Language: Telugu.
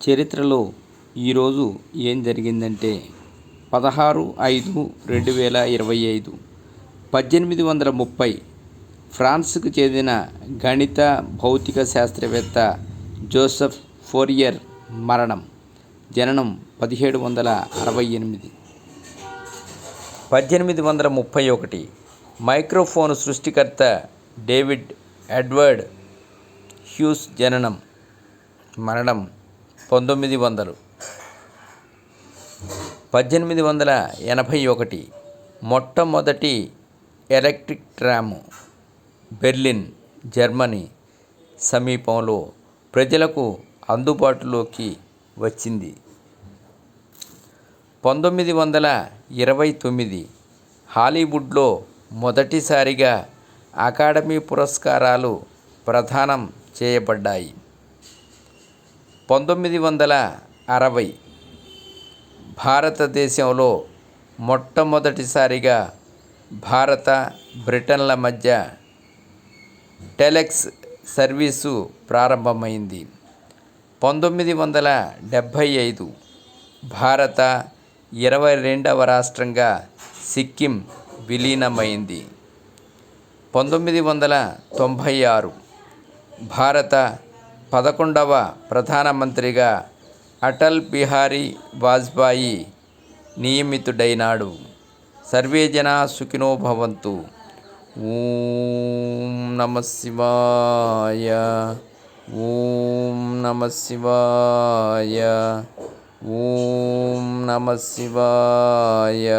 చరిత్రలో ఈరోజు ఏం జరిగిందంటే పదహారు ఐదు రెండు వేల ఇరవై ఐదు పద్దెనిమిది వందల ముప్పై ఫ్రాన్స్కు చెందిన గణిత భౌతిక శాస్త్రవేత్త జోసెఫ్ ఫోరియర్ మరణం జననం పదిహేడు వందల అరవై ఎనిమిది. పద్దెనిమిది వందల ముప్పై ఒకటి మైక్రోఫోన్ సృష్టికర్త డేవిడ్ ఎడ్వర్డ్ హ్యూస్ జననం మరణం పంతొమ్మిది వందలు. పద్దెనిమిది వందల ఎనభై ఒకటి మొట్టమొదటి ఎలక్ట్రిక్ ట్రాము బెర్లిన్ జర్మనీ సమీపంలో ప్రజలకు అందుబాటులోకి వచ్చింది. పంతొమ్మిది వందల ఇరవై తొమ్మిది హాలీవుడ్లో మొదటిసారిగా అకాడమీ పురస్కారాలు ప్రదానం చేయబడ్డాయి. పంతొమ్మిది వందల అరవై భారతదేశంలో మొట్టమొదటిసారిగా భారత బ్రిటన్ల మధ్య టెలెక్స్ సర్వీసు ప్రారంభమైంది. పంతొమ్మిది వందల డెబ్భై ఐదు భారత ఇరవై రెండవ రాష్ట్రంగా సిక్కిం విలీనమైంది. పంతొమ్మిది వందల తొంభై ఆరు భారత పదకొండవ ప్రధానమంత్రిగా అటల్ బిహారీ వాజ్పేయి నియమితుడైనాడు. సర్వే జనా సుఖినో భవంతు. ఓం నమ శివాయ. ఓం నమ శివాయ. ఓం నమ శివాయ.